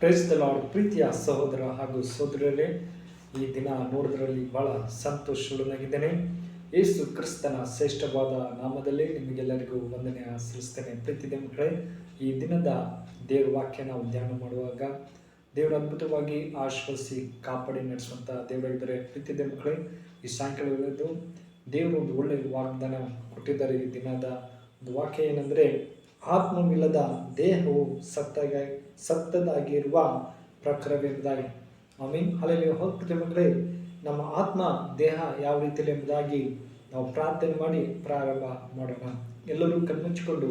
Price Lad ಪ್ರೀತಿಯ ಸಹೋದರ ಹಾಗೂ ಸಹೋದರರೇ, ಈ ದಿನ ನೋಡೋದ್ರಲ್ಲಿ ಬಹಳ ಸಂತೋಷವಾಗಿದ್ದೇನೆ ಯೇಸು ಕ್ರಿಸ್ತನ ಶ್ರೇಷ್ಠವಾದ ನಾಮದಲ್ಲಿ ನಿಮಗೆಲ್ಲರಿಗೂ ವಂದನೆ ಸಲ್ಲಿಸ್ತೇನೆ ಪ್ರೀತಿದೆ ಮಕ್ಕಳೇ, ಈ ದಿನದ ದೇವ್ರ ವಾಕ್ಯ ನಾವು ಧ್ಯಾನ ಮಾಡುವಾಗ ದೇವರ ಅದ್ಭುತವಾಗಿ ಆಶ್ವಾಸಿ ಕಾಪಾಡಿ ನಡೆಸುವಂಥ ದೇವರಿದ್ದರೆ ಪ್ರೀತಿದೆ ಮಕ್ಕಳೇ, ಈ ಸಾಯಂಕಾಲ ದೇವರು ಒಂದು ಒಳ್ಳೆಯ ವಾಗ್ದಾನ ಕೊಟ್ಟಿದ್ದಾರೆ. ಈ ದಿನದ ಒಂದು ವಾಕ್ಯ ಏನಂದರೆ, ಆತ್ಮವಿಲ್ಲದ ದೇಹವು ಸತ್ತಾಗ ಸತ್ತದಾಗಿರುವ ಪ್ರಕಾರವೆಂಬುದಾಗಿ ಆಮೀನ್. ಅಲ್ಲಿ ಹೋಗ್ಬಿಟ್ಟು ಮಕ್ಕಳೇ ನಮ್ಮ ಆತ್ಮ, ದೇಹ ಯಾವ ರೀತಿಯಲ್ಲಿ ಎಂಬುದಾಗಿ ನಾವು ಪ್ರಾರ್ಥನೆ ಮಾಡಿ ಪ್ರಾರಂಭ ಮಾಡೋಣ. ಎಲ್ಲರೂ ಕಣ್ಮುಚ್ಚಿಕೊಂಡು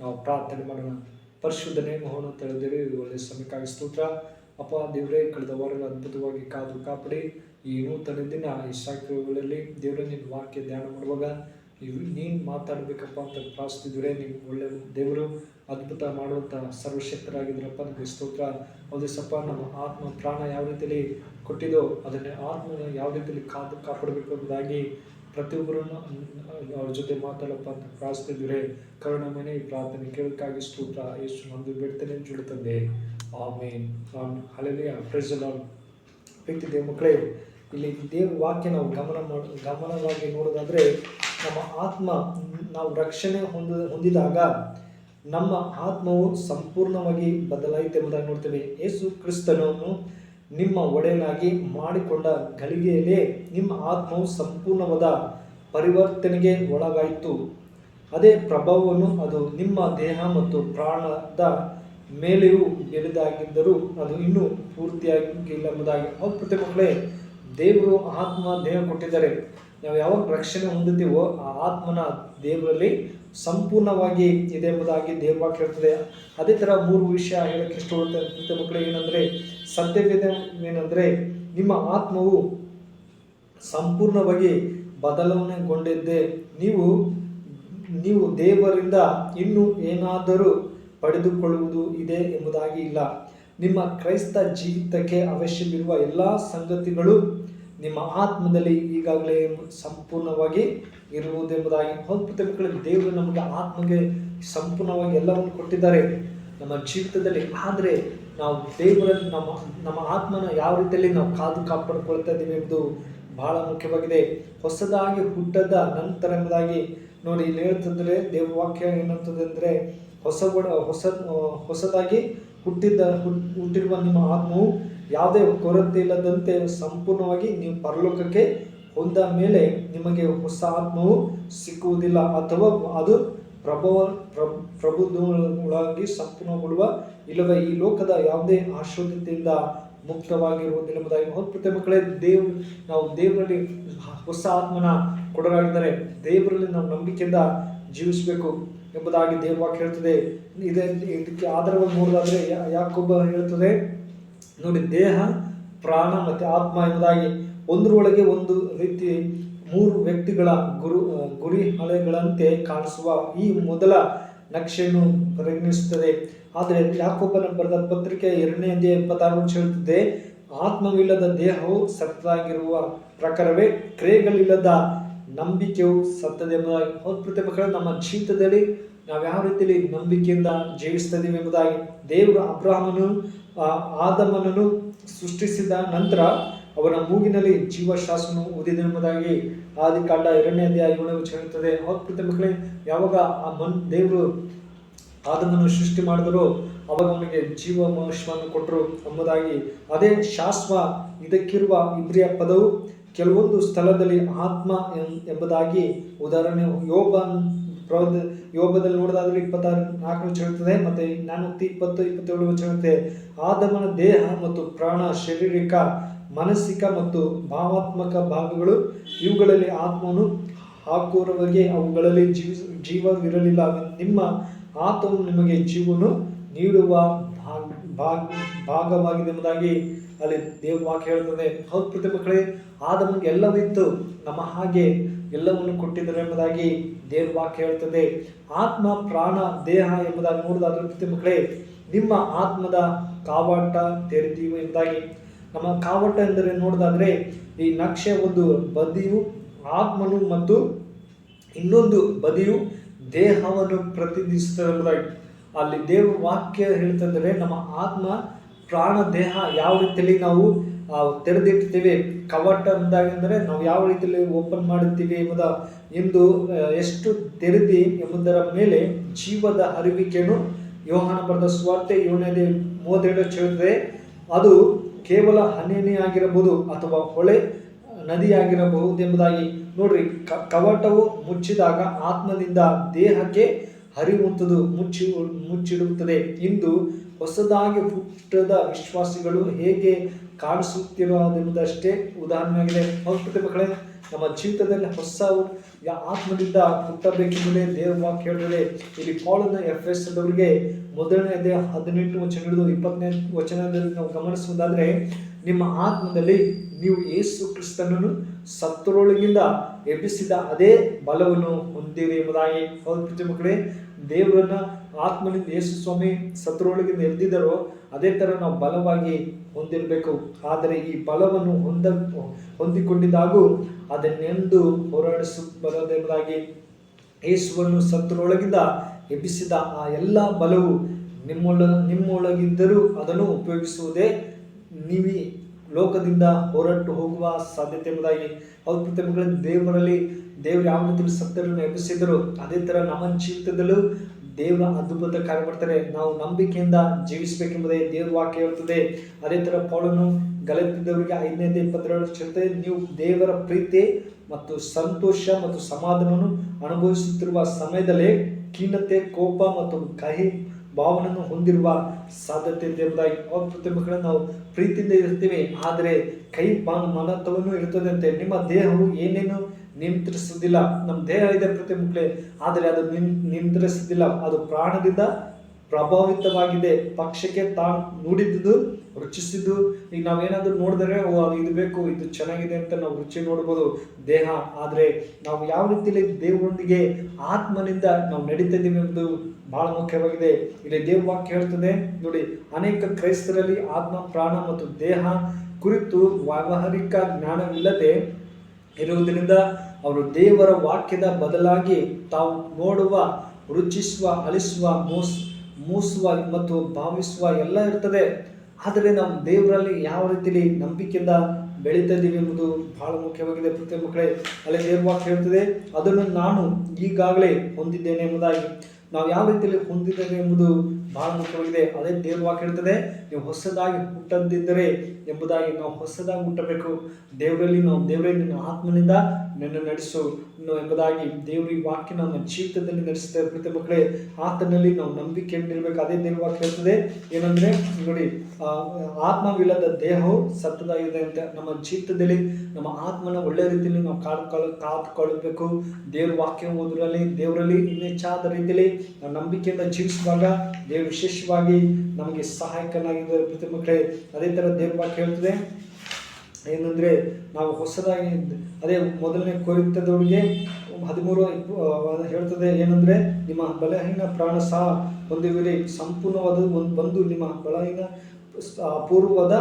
ನಾವು ಪ್ರಾರ್ಥನೆ ಮಾಡೋಣ. ಪರಿಶುದ್ಧ ನೇಮವನ್ನು ತಿಳಿದಿರಿ ಒಳ್ಳೆಯ ಸಮಯಕ್ಕಾಗಿ ಸ್ತೋತ್ರ. ಅಪ್ಪ, ದೇವರೇ, ಕಳೆದ ವಾರಗಳ ಅದ್ಭುತವಾಗಿ ಕಾದು ಕಾಪಾಡಿ ಈ ನೂತನ ದಿನ ಈ ಸಾಕ್ಯಗಳಲ್ಲಿ ದೇವರ ನಿನ್ನ ವಾಕ್ಯ ಧ್ಯಾನ ಮಾಡುವಾಗ ನೀವು ನೀನು ಮಾತಾಡಬೇಕಪ್ಪ ಅಂತ ಪ್ರಾರ್ಥಿಸಿದ್ರೆ ನೀವು ಒಳ್ಳೆ ದೇವರು ಅದ್ಭುತ ಮಾಡುವಂಥ ಸರ್ವಶಕ್ತರಾಗಿದ್ದರಪ್ಪ ನಿಮಗೆ ಸ್ತೋತ್ರ. ಸಪ್ಪ, ನಮ್ಮ ಆತ್ಮ ಪ್ರಾಣ ಯಾವ ರೀತಿಯಲ್ಲಿ ಕೊಟ್ಟಿದೋ ಅದನ್ನೇ ಆತ್ಮನ ಯಾವ ರೀತಿಯಲ್ಲಿ ಕಾದು ಕಾಪಾಡಬೇಕು ಎಂಬುದಾಗಿ ಪ್ರತಿಯೊಬ್ಬರನ್ನು ಅವ್ರ ಜೊತೆ ಮಾತಾಡಪ್ಪ ಅಂತ ಪ್ರಾರ್ಥಿಸಿದ್ರೆ ಕರುಣಮನೆ ಈ ಪ್ರಾರ್ಥನೆ ಕೇಳೋಕ್ಕಾಗಿ ಸ್ತೋತ್ರ. ಎಷ್ಟು ನಂದು ಬಿಡ್ತೇನೆ ಜುಡುತ್ತದೆ ಆಮೇನ್. ಆಮೇನ್ ಹಳೆಯ ಪ್ರೆಸಲ್ ದೇವ ಮಕ್ಕಳೇ, ಇಲ್ಲಿ ದೇವ್ರ ವಾಕ್ಯ ನಾವು ಗಮನ ಮಾಡ, ಗಮನವಾಗಿ ನೋಡೋದಾದ್ರೆ ನಮ್ಮ ಆತ್ಮ ನಾವು ರಕ್ಷಣೆ ಹೊಂದ, ಹೊಂದಿದಾಗ ನಮ್ಮ ಆತ್ಮವು ಸಂಪೂರ್ಣವಾಗಿ ಬದಲಾಯಿತು ಎಂಬುದಾಗಿ ನೋಡ್ತೇವೆ. ಯೇಸು ಕ್ರಿಸ್ತನನ್ನು ನಿಮ್ಮ ಒಡೆಯನಾಗಿ ಮಾಡಿಕೊಂಡ ಗಳಿಗೆಯಲ್ಲೇ ನಿಮ್ಮ ಆತ್ಮವು ಸಂಪೂರ್ಣವಾದ ಪರಿವರ್ತನೆಗೆ ಒಳಗಾಯಿತು. ಅದೇ ಪ್ರಭಾವವನ್ನು ಅದು ನಿಮ್ಮ ದೇಹ ಮತ್ತು ಪ್ರಾಣದ ಮೇಲೆಯೂ ಬೆಳೆದಾಗಿದ್ದರೂ ಅದು ಇನ್ನೂ ಪೂರ್ತಿಯಾಗಿಲ್ಲ ಎಂಬುದಾಗಿ. ಅವ್ರ ಪ್ರತಿ ಮಕ್ಕಳೇ, ದೇವರು ಆತ್ಮ ದೇಹ ಕೊಟ್ಟಿದ್ದಾರೆ. ನಾವು ಯಾವಾಗ ರಕ್ಷಣೆ ಹೊಂದುತ್ತೀವೋ ಆ ಆತ್ಮನ ದೇವರಲ್ಲಿ ಸಂಪೂರ್ಣವಾಗಿ ಇದೆ ಎಂಬುದಾಗಿ ದೇವವಾಕ್ಯ ಹೇಳ್ತದೆ. ಅದೇ ಥರ ಮೂರು ವಿಷಯ ಹೇಳಕ್ಕೆ ಇಷ್ಟಪಡುತ್ತೆ ಮಕ್ಕಳು, ಏನಂದರೆ ಸತ್ಯವಿದೆ ಏನಂದರೆ ನಿಮ್ಮ ಆತ್ಮವು ಸಂಪೂರ್ಣವಾಗಿ ಬದಲಾವಣೆಗೊಂಡಿದ್ದೆ, ನೀವು ನೀವು ದೇವರಿಂದ ಇನ್ನೂ ಏನಾದರೂ ಪಡೆದುಕೊಳ್ಳುವುದು ಇದೆ ಎಂಬುದಾಗಿ ಇಲ್ಲ. ನಿಮ್ಮ ಕ್ರೈಸ್ತ ಜೀವಿತಕ್ಕೆ ಅವಶ್ಯವಿರುವ ಎಲ್ಲ ಸಂಗತಿಗಳು ನಿಮ್ಮ ಆತ್ಮದಲ್ಲಿ ಈಗಾಗಲೇ ಸಂಪೂರ್ಣವಾಗಿ ಇರುವುದೆಂಬುದಾಗಿ ಅದ್ಭುತ ದೇವರು ನಮಗೆ ಆತ್ಮಗೆ ಸಂಪೂರ್ಣವಾಗಿ ಎಲ್ಲವನ್ನು ಕೊಟ್ಟಿದ್ದಾರೆ. ನಮ್ಮ ಜೀವಿತದಲ್ಲಿ ಆದರೆ ನಾವು ದೇವರಲ್ಲಿ ನಮ್ಮ ನಮ್ಮ ಆತ್ಮನ ಯಾವ ರೀತಿಯಲ್ಲಿ ನಾವು ಕಾದು ಕಾಪಾಡಿಕೊಳ್ತಾ ಇದ್ದೀವಿ ಎಂಬುದು ಬಹಳ ಮುಖ್ಯವಾಗಿದೆ. ಹೊಸದಾಗಿ ಹುಟ್ಟದ ನಂತರ ಎಂಬುದಾಗಿ ನೋಡಿ ಇಲ್ಲಿ ಹೇಳ್ತಂದ್ರೆ ದೇವವಾಕ್ಯ ಏನಂತದೆ ಅಂದರೆ ಹೊಸ ಹೊಸ, ಹೊಸದಾಗಿ ಹುಟ್ಟಿದ್ದ ಹುಟ್ಟಿರುವ ನಿಮ್ಮ ಆತ್ಮವು ಯಾವುದೇ ಕೊರತೆ ಇಲ್ಲದಂತೆ ಸಂಪೂರ್ಣವಾಗಿ ನೀವು ಪರಲೋಕಕ್ಕೆ ಹೊಂದ ಮೇಲೆ ನಿಮಗೆ ಹೊಸ ಆತ್ಮವು ಸಿಕ್ಕುವುದಿಲ್ಲ ಅಥವಾ ಅದು ಪ್ರಭವ ಪ್ರಬುದ್ಧವಾಗಿ ಸಂಪೂರ್ಣಗೊಳ್ಳುವ ಇಲ್ಲವೇ? ಈ ಲೋಕದ ಯಾವುದೇ ಆಶ್ರೋದ್ಯತೆಯಿಂದ ಮುಕ್ತವಾಗಿರುವುದಿಲ್ಲ ಎಂಬುದಾಗಿ ಹೊತ್ತು ಮಕ್ಕಳೇ, ದೇವ್, ನಾವು ದೇವರಲ್ಲಿ ಹೊಸ ಆತ್ಮನ ಕೊಡಲಾಗಿದ್ದರೆ ದೇವರಲ್ಲಿ ನಾವು ನಂಬಿಕೆಯಿಂದ ಜೀವಿಸಬೇಕು ಎಂಬುದಾಗಿ ದೇವವಾಕ್ಯ ಹೇಳ್ತದೆ. ಇದೇ, ಇದಕ್ಕೆ ಆಧಾರವಾಗಿ ನೋಡೋದಾದರೆ ಯಾಕೊಬ್ಬ ಹೇಳ್ತದೆ ನೋಡಿ ದೇಹ, ಪ್ರಾಣ ಮತ್ತು ಆತ್ಮ ಎಂಬುದಾಗಿ ಒಂದರೊಳಗೆ ಒಂದು ರೀತಿ ಮೂರು ವ್ಯಕ್ತಿಗಳ ಗುರು ಗುರಿ ಹಳೆಗಳಂತೆ ಕಾಣಿಸುವ ಈ ಮೊದಲ ನಕ್ಷೆಯನ್ನು ಪರಿಗಣಿಸುತ್ತದೆ. ಆದರೆ ಯಾಕೊಬ್ಬನ ಬರೆದ ಪತ್ರಿಕೆ ಎರಡನೇ ಅಧ್ಯಾಯ ಎಪ್ಪತ್ತಾರು ಹೇಳುತ್ತದೆ, ಆತ್ಮವಿಲ್ಲದ ದೇಹವು ಸತ್ತದಾಗಿರುವ ಪ್ರಕಾರವೇ ಕ್ರಿಯೆಗಳಿಲ್ಲದ ನಂಬಿಕೆಯು ಸತ್ತದೆ ಎಂಬುದಾಗಿ. ಪ್ರತಿ ನಮ್ಮ ಜೀವಿತದಲ್ಲಿ ನಾವು ಯಾವ ರೀತಿಯಲ್ಲಿ ನಂಬಿಕೆಯಿಂದ ಜೀವಿಸ್ತಾ ಇದೀವಿ ಎಂಬುದಾಗಿ ದೇವರು ಅಬ್ರಾಹ್ಮನು ಆದಮನನ್ನು ಸೃಷ್ಟಿಸಿದ ನಂತರ ಅವನ ಮೂಗಿನಲ್ಲಿ ಜೀವಶಾಸ್ತ್ರನು ಓದಿದೆ ಎಂಬುದಾಗಿ ಆದಿಕಾಂಡ ಎರಡನೇ ಅಧ್ಯಾಯ ಹೇಳುತ್ತದೆ. ಹೌದು ಮಕ್ಕಳೇ ಯಾವಾಗ ಆ ಮನ್, ದೇವರು ಆದಮನ್ನು ಸೃಷ್ಟಿ ಮಾಡಿದ್ರು ಅವಾಗ ಅವನಿಗೆ ಮನುಷ್ಯವನ್ನು ಕೊಟ್ಟರು ಎಂಬುದಾಗಿ. ಅದೇ ಶಾಶ್ವ ಇದಕ್ಕಿರುವ ಇಬ್ರಿಯ ಪದವು ಕೆಲವೊಂದು ಸ್ಥಳದಲ್ಲಿ ಆತ್ಮ ಎಂಬುದಾಗಿ ಉದಾಹರಣೆ. ಯೋಬ ಪ್ರವದ ಯೋಗದಲ್ಲಿ ನೋಡೋದಾದ್ರೆ ಇಪ್ಪತ್ತಾರು ನಾಲ್ಕು ಹೇಳುತ್ತದೆ ಮತ್ತೆ ನಾನೂತಿ ಇಪ್ಪತ್ತು, ಇಪ್ಪತ್ತೇಳು ಹೇಳುತ್ತೆ ಆದಮನ ದೇಹ ಮತ್ತು ಪ್ರಾಣ, ಶಾರೀರಿಕ, ಮಾನಸಿಕ ಮತ್ತು ಭಾವಾತ್ಮಕ ಭಾಗಗಳು ಇವುಗಳಲ್ಲಿ ಆತ್ಮನು ಹಾಕುವವರೆಗೆ ಅವುಗಳಲ್ಲಿ ಜೀವ, ಜೀವವಿರಲಿಲ್ಲ. ನಿಮ್ಮ ಆತ್ಮವು ನಿಮಗೆ ಜೀವನು ನೀಡುವ ಭಾಗ ಭಾಗವಾಗಿದೆ ಎಂಬುದಾಗಿ ಅಲ್ಲಿ ದೇವ ವಾಕ್ಯ ಹೇಳ್ತದೆ ಹೌದು ಪ್ರತಿ ಮಕ್ಕಳೇ ಆದಮನಿಗೆ ಎಲ್ಲವಿತ್ತು. ನಮ್ಮ ಹಾಗೆ ಎಲ್ಲವನ್ನು ಕೊಟ್ಟಿದ್ದಾರೆ ಎಂಬುದಾಗಿ ದೇವ್ರ ವಾಕ್ಯ ಹೇಳ್ತದೆ ಆತ್ಮ, ಪ್ರಾಣ, ದೇಹ ಎಂಬುದಾಗಿ ನೋಡಿದಾದ್ರೆ ಪ್ರತಿ ಮಕ್ಕಳೇ, ನಿಮ್ಮ ಆತ್ಮದ ಕಾವಾಟ ತೆರೆದೀವು ಎಂಬುದಾಗಿ. ನಮ್ಮ ಕಾವಾಟ ಎಂದರೆ ನೋಡೋದಾದ್ರೆ ಈ ನಕ್ಷೆ ಒಂದು ಬದಿಯು, ಆತ್ಮನು ಮತ್ತು ಇನ್ನೊಂದು ಬದಿಯು ದೇಹವನ್ನು ಪ್ರತಿನಿಧಿಸುತ್ತದೆ ಎಂಬುದಾಗಿ. ಅಲ್ಲಿ ದೇವ ವಾಕ್ಯ ಹೇಳ್ತಂದರೆ ನಮ್ಮ ಆತ್ಮ, ಪ್ರಾಣ, ದೇಹ ಯಾವ ರೀತಿಯಲ್ಲಿ ನಾವು ತೆರೆದಿಡ್ತೀವಿ ಕವಾಟ ಅಂದಾಗೆಂದರೆ ನಾವು ಯಾವ ರೀತಿಯಲ್ಲಿ ಓಪನ್ ಮಾಡುತ್ತೀವಿ ಎಂಬುದ ಎಂದು ಎಷ್ಟು ತೆರೆದಿ ಎಂಬುದರ ಮೇಲೆ ಜೀವದ ಅರಿವಿಕೆಯನ್ನು ಯೋಹಾನ ಬರೆದ ಸ್ವಾರ್ಥೆ ಏಳನೇ ಮೂವತ್ತೆರಡು ಹೇಳುತ್ತದೆ. ಅದು ಕೇವಲ ಹನಿ ಆಗಿರಬಹುದು ಅಥವಾ ಹೊಳೆ ನದಿಯಾಗಿರಬಹುದು ಎಂಬುದಾಗಿ. ನೋಡ್ರಿ ಕವಾಟವು ಮುಚ್ಚಿದಾಗ ಆತ್ಮದಿಂದ ದೇಹಕ್ಕೆ ಹರಿಯುವಂಥದ್ದು ಮುಚ್ಚಿ, ಮುಚ್ಚಿಡುತ್ತದೆ. ಇಂದು ಹೊಸದಾಗಿ ಹುಟ್ಟದ ವಿಶ್ವಾಸಿಗಳು ಹೇಗೆ ಕಾಣಿಸುತ್ತಿರುವುದೆಂಬುದಷ್ಟೇ ಉದಾಹರಣೆಯಾಗಿದೆ. ಹೌದು ಮಕ್ಕಳೇ, ನಮ್ಮ ಜೀವಿತದಲ್ಲಿ ಹೊಸ ಆತ್ಮದಿಂದ ಹುಟ್ಟಬೇಕೆಂಬುದೇ ದೇವರ ಹೇಳಿದರೆ ಹೇಳಿದೆ ಇಲ್ಲಿ ಪಾಲನ ಎಫ್ ಎಸ್ ಅವರಿಗೆ ಮೊದಲನೇ ಹದಿನೆಂಟು ವಚನ ಹಿಡಿದು ಇಪ್ಪತ್ತನೇ ವಚನದಲ್ಲಿ ನಾವು ಗಮನಿಸುವುದಾದ್ರೆ, ನಿಮ್ಮ ಆತ್ಮದಲ್ಲಿ ನೀವು ಯೇಸು ಕ್ರಿಸ್ತನನ್ನು ಸತ್ತರೊಳಗಿಂದ ಎಬ್ಬಿಸಿದ ಅದೇ ಬಲವನ್ನು ಹೊಂದಿರಿ ಎಂಬುದಾಗಿ. ಹೌದು ಮಕ್ಕಳೇ, ದೇವರನ್ನ ಆತ್ಮನಿಂದ ಯೇಸು ಸ್ವಾಮಿ ಸತ್ತರೊಳಗಿಂದ ಎದ್ದಿದ್ದರೋ ಅದೇ ಥರ ನಾವು ಬಲವಾಗಿ ಹೊಂದಿರಬೇಕು. ಆದರೆ ಈ ಬಲವನ್ನು ಹೊಂದ, ಹೊಂದಿಕೊಂಡಿದ್ದಾಗೂ ಅದನ್ನೆಂದು ಹೋರಾಡಿಸ ಬರೋದೆಂಬುದಾಗಿ ಯೇಸುವನ್ನು ಸತ್ತರೊಳಗಿಂದ ಎಬ್ಬಿಸಿದ ಆ ಎಲ್ಲ ಬಲವು ನಿಮ್ಮೊಳ, ನಿಮ್ಮೊಳಗಿದ್ದರೂ ಅದನ್ನು ಉಪಯೋಗಿಸುವುದೇ ನೀವಿ ಲೋಕದಿಂದ ಹೊರಟು ಹೋಗುವ ಸಾಧ್ಯತೆ ಎಂಬುದಾಗಿ ಅವ್ರ ದೇವರಲ್ಲಿ ದೇವರು ಯಾವ ರೀತಿ ಸತ್ತರನ್ನು ಎಬ್ಬಿಸಿದರು ಅದೇ ಥರ ನಮ್ಮ ಜೀವಿತದಲ್ಲೂ ದೇವರ ಅದ್ಭುತ ಕಾರ್ಯ ಮಾಡ್ತಾರೆ. ನಾವು ನಂಬಿಕೆಯಿಂದ ಜೀವಿಸಬೇಕೆಂಬುದೇ ದೇವ್ರ ವಾಕ್ಯ ಹೇಳ್ತದೆ ಅದೇ ಥರ ಪೌಳನು ಗಲತಿದ್ದವರಿಗೆ ಐದನೇ ಇಪ್ಪತ್ತೆರಡು ಜೊತೆ ನೀವು ದೇವರ ಪ್ರೀತಿ ಮತ್ತು ಸಂತೋಷ ಮತ್ತು ಸಮಾಧಾನವನ್ನು ಅನುಭವಿಸುತ್ತಿರುವ ಸಮಯದಲ್ಲೇ ಖೀನತೆ, ಕೋಪ ಮತ್ತು ಕಹಿ ಭಾವನೆಯನ್ನು ಹೊಂದಿರುವ ಸಾಧ್ಯತೆ ಎಂಬುದಾಗಿ. ಅವ್ರ ಪ್ರತಿಮೆಗಳನ್ನು ನಾವು ಪ್ರೀತಿಯಿಂದ ಇರ್ತೀವಿ ಆದರೆ ಕೈ ಮನತ್ವವನ್ನು ಇರುತ್ತದೆ ಅಂತೆ ನಿಮ್ಮ ದೇಹವು ಏನೇನು ನಿಯಂತ್ರಿಸುವುದಿಲ್ಲ ನಮ್ಮ ದೇಹ ಇದೆ ಪ್ರತಿ ಪ್ರತಿಮುಖಳೆ ಆದರೆ ಅದು ನಿನ್ ಅದು ಪ್ರಾಣದಿಂದ ಪ್ರಭಾವಿತವಾಗಿದೆ. ಪಕ್ಷಕ್ಕೆ ತಾನು ನುಡಿದುದು ರುಚಿಸಿದ್ದು. ಈಗ ನಾವೇನಾದ್ರೂ ನೋಡಿದ್ರೆ, ಓ ಇದು ಬೇಕು, ಇದು ಚೆನ್ನಾಗಿದೆ ಅಂತ ನಾವು ರುಚಿ ನೋಡ್ಬೋದು. ದೇಹ, ಆದರೆ ನಾವು ಯಾವ ರೀತಿಯಲ್ಲಿ ದೇವರೊಂದಿಗೆ ಆತ್ಮನಿಂದ ನಾವು ನಡೀತಾ ಇದ್ದೀವಿ ಎಂಬುದು ಬಹಳ ಮುಖ್ಯವಾಗಿದೆ. ಇಲ್ಲಿ ದೇವ ವಾಕ್ಯ ಹೇಳ್ತದೆ, ನೋಡಿ, ಅನೇಕ ಕ್ರೈಸ್ತರಲ್ಲಿ ಆತ್ಮ, ಪ್ರಾಣ ಮತ್ತು ದೇಹ ಕುರಿತು ವ್ಯಾವಹಾರಿಕ ಜ್ಞಾನವಿಲ್ಲದೆ ಇರುವುದರಿಂದ ಅವರು ದೇವರ ವಾಕ್ಯದ ಬದಲಾಗಿ ತಾವು ನೋಡುವ, ರುಚಿಸುವ, ಅಳಿಸುವ, ಮೂಸ್, ಮೂಸುವ ಮತ್ತು ಭಾವಿಸುವ ಎಲ್ಲ ಇರ್ತದೆ. ಆದರೆ ನಾವು ದೇವರಲ್ಲಿ ಯಾವ ರೀತಿಯಲ್ಲಿ ನಂಬಿಕೆಯಿಂದ ಬೆಳೀತಾ ಇದ್ದೀವಿ ಎಂಬುದು ಬಹಳ ಮುಖ್ಯವಾಗಿದೆ. ಪ್ರತಿ ಮಕ್ಕಳೇ, ಅಲ್ಲಿ ದೇವ್ರ ವಾಕ್ಯ ಹೇಳ್ತದೆ ಅದನ್ನು ನಾನು ಈಗಾಗಲೇ ಹೊಂದಿದ್ದೇನೆ ಎಂಬುದಾಗಿ. ನಾವು ಯಾವ ರೀತಿಯಲ್ಲಿ ಹೊಂದಿದ್ದೇವೆ ಎಂಬುದು ಬಹಳ ಮುಖ್ಯವಾಗಿದೆ. ಅದೇ ವಾಕ್ಯ ಹೇಳ್ತದೆ, ನೀವು ಹೊಸದಾಗಿ ಹುಟ್ಟದಿದ್ದರೆ ಎಂಬುದಾಗಿ ನಾವು ಹೊಸದಾಗಿ ಹುಟ್ಟಬೇಕು. ದೇವರಲ್ಲಿ ನಾವು, ದೇವರೇ ನಿನ್ನ ಆತ್ಮನಿಂದ ನಿನ್ನ ನಡೆಸು ಎಂಬುದಾಗಿ ದೇವರ ಈ ವಾಕ್ಯ ನಮ್ಮ ಜೀವಿತದಲ್ಲಿ ನಡೆಸುತ್ತೆ ಪ್ರತಿ ಮಕ್ಕಳೇ. ಆತನಲ್ಲಿ ನಾವು ನಂಬಿಕೆಯನ್ನಿರ್ಬೇಕು ಅದೇ ದೇವ್ರ ವಾಕ್ಯ ಹೇಳ್ತದೆ. ಏನಂದ್ರೆ, ನೋಡಿ ಆತ್ಮವಿಲ್ಲದ ದೇಹವು ಸತ್ತದಾಗಿದೆ ಅಂತ ನಮ್ಮ ಜೀವಿತದಲ್ಲಿ ನಮ್ಮ ಆತ್ಮನ ಒಳ್ಳೆ ರೀತಿಯಲ್ಲಿ ನಾವು ಕಾಡ್ಕೊಳ್ಳ ಕಾದುಕೊಳ್ಳಬೇಕು ದೇವ್ರ ವಾಕ್ಯ ಓದರಲ್ಲಿ ದೇವರಲ್ಲಿ ಇನ್ನೆಚ್ಚಾದ ರೀತಿಯಲ್ಲಿ ನಾವು ನಂಬಿಕೆಯಿಂದ ಜೀವಿಸುವಾಗ ದೇವರು ವಿಶೇಷವಾಗಿ ನಮಗೆ ಸಹಾಯಕನಾಗಿದ್ದಾರೆ ಪ್ರತಿ ಮಕ್ಕಳೇ. ಅದೇ ಥರ ದೇವ್ರ ವಾಕ್ಯ ಹೇಳ್ತದೆ. ಏನಂದ್ರೆ ನಾವು ಹೊಸದಾಗಿ ಅದೇ ಮೊದಲನೇ ಕೋರಿತದವರಿಗೆ ಹದಿಮೂರು ಹೇಳ್ತದೆ ಏನಂದ್ರೆ, ನಿಮ್ಮ ಬಲಹೀನ ಪ್ರಾಣ ಸಹ ಹೊಂದಿವಿರಿ ಸಂಪೂರ್ಣವಾದ ಒಂದು ಬಂದು ನಿಮ್ಮ ಬಲಹೀನ ಅಪೂರ್ವದ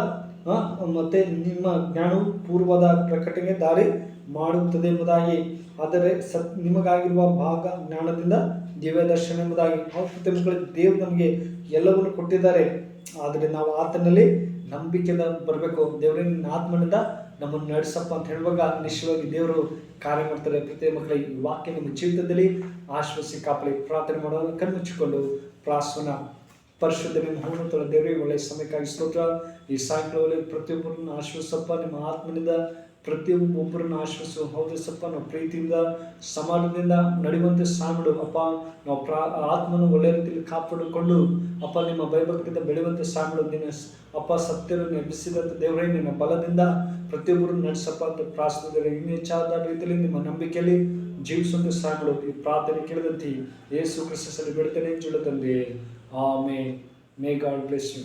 ಮತ್ತೆ ನಿಮ್ಮ ಜ್ಞಾನವು ಪೂರ್ವದ ಪ್ರಕಟಣೆ ದಾರಿ ಮಾಡುತ್ತದೆ ಎಂಬುದಾಗಿ ಆದರೆ ಸತ್ ನಿಮಗಾಗಿರುವ ಭಾಗ ಜ್ಞಾನದಿಂದ ದಿವ್ಯ ದರ್ಶನ ಎಂಬುದಾಗಿ ಹೌದು ಮಕ್ಕಳು ದೇವ್ರು ನಮಗೆ ಎಲ್ಲವನ್ನು ಕೊಟ್ಟಿದ್ದಾರೆ. ಆದರೆ ನಾವು ಆತನಲ್ಲಿ ನಂಬಿಕೆಯಿಂದ ಬರಬೇಕು. ದೇವರೇ, ನಿನ್ನ ಆತ್ಮನಿಂದ ನಮ್ಮನ್ನು ನಡೆಸಪ್ಪ ಅಂತ ಹೇಳುವಾಗ ನಿಶ್ಚಯವಾಗಿ ದೇವರು ಕಾರ್ಯ ಮಾಡ್ತಾರೆ. ಪ್ರತಿ ಮಕ್ಕಳ, ಈ ವಾಕ್ಯ ನಿಮ್ಮ ಜೀವಿತದಲ್ಲಿ ಆಶ್ವಾಸಿ ಕಾಪಲಿ ಪ್ರಾರ್ಥನೆ ಮಾಡೋದು ಕಣ್ಮುಚ್ಚಿಕೊಂಡು ಪ್ರಾಸ್ವನ ಪರಿಶುದ್ಧ ನಿಮ್ಮ ಹೂಣತೊಳ ದೇವರಿಗೆ ಒಳ್ಳೆಯ ಸಮಯಕ್ಕಾಗಿ ಸ್ತೋತ್ರ. ಈ ಸಾಯಂಕಾಲದಲ್ಲಿ ಪ್ರತಿಯೊಬ್ಬರನ್ನು ಆಶ್ವಾಸಪ್ಪ. ನಿಮ್ಮ ಆತ್ಮನಿಂದ ಪ್ರತಿಯೊಬ್ಬರನ್ನು ಆಶ್ವಾಸು ಹೌದು ಸಪ್ಪ, ನಾವು ಪ್ರೀತಿಯಿಂದ ಸಮಾಜದಿಂದ ನಡೆಯುವಂತೆ ಸಾಗಿಡು ಅಪ್ಪ, ನಾವು ಪ್ರಾ ಆತ್ಮನ ಒಳ್ಳೆಯ ರೀತಿಯಲ್ಲಿ ಕಾಪಾಡಿಕೊಂಡು, ಅಪ್ಪ, ನಿಮ್ಮ ಭಯಭಕ್ತಿಯಿಂದ ಬೆಳೆಯುವಂತೆ ಸಾಗಿಡು ನಿನ್ನ ಅಪ್ಪ, ಸತ್ಯವನ್ನು ಎಬ್ಬಿಸಿದಂಥ ದೇವರೇ, ನಿನ್ನ ಬಲದಿಂದ ಪ್ರತಿಯೊಬ್ಬರನ್ನು ನಡೆಸಪ್ಪ ಅಂತ ಪ್ರಾರ್ಥನೆ ಇನ್ನೂ ಹೆಚ್ಚಾದ ರೀತಿಯಲ್ಲಿ ನಿಮ್ಮ ನಂಬಿಕೆಯಲ್ಲಿ ಜೀವಿಸುವಂತೆ ಸಾಗಿಡು ಈ ಪ್ರಾರ್ಥನೆ ಕೇಳಿದಂತೆ ಯೇಸು ಕ್ರಿಸ್ತಲ್ಲಿ ಬಿಡ್ತೇನೆ ತಂದೆ. ಆಮೇ ಮೇ ಗಾಡ್ ಬ್ಲೆಸ್ ಯು